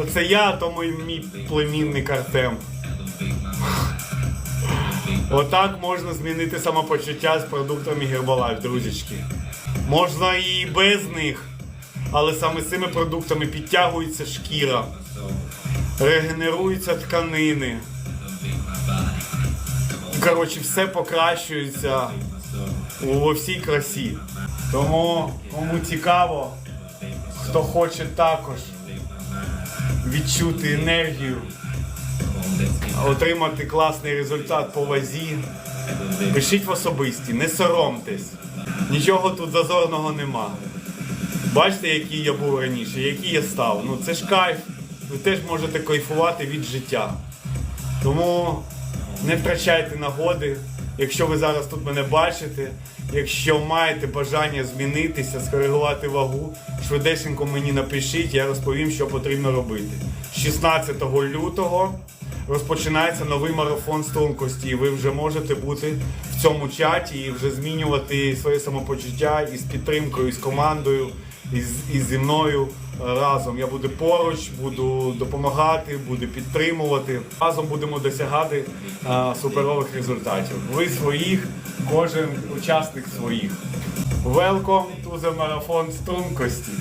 Оце я, то мій, мій племінник Артем. Отак можна змінити самопочуття з продуктами Herbalife, друзячки. Можна і без них, але саме цими продуктами підтягується шкіра, регенеруються тканини. Коротше, все покращується у всій красі. Тому кому цікаво, хто хоче також відчути енергію, отримати класний результат по вазі, пишіть в особисті, не соромтесь. Нічого тут зазорного нема. Бачите, який я був раніше, який я став. Ну це ж кайф. Ви теж можете кайфувати від життя. Тому не втрачайте нагоди. Якщо ви зараз тут мене бачите, якщо маєте бажання змінитися, скоригувати вагу, швидесенько мені напишіть, я розповім, що потрібно робити. 16 лютого розпочинається новий марафон стрункості. Ви вже можете бути в цьому чаті і вже змінювати своє самопочуття із підтримкою, з командою, із, і зі мною разом. Я буду поруч, буду допомагати, буду підтримувати. Разом будемо досягати а, суперових результатів. Ви своїх, кожен учасник своїх. Welcome to the марафон стрункості.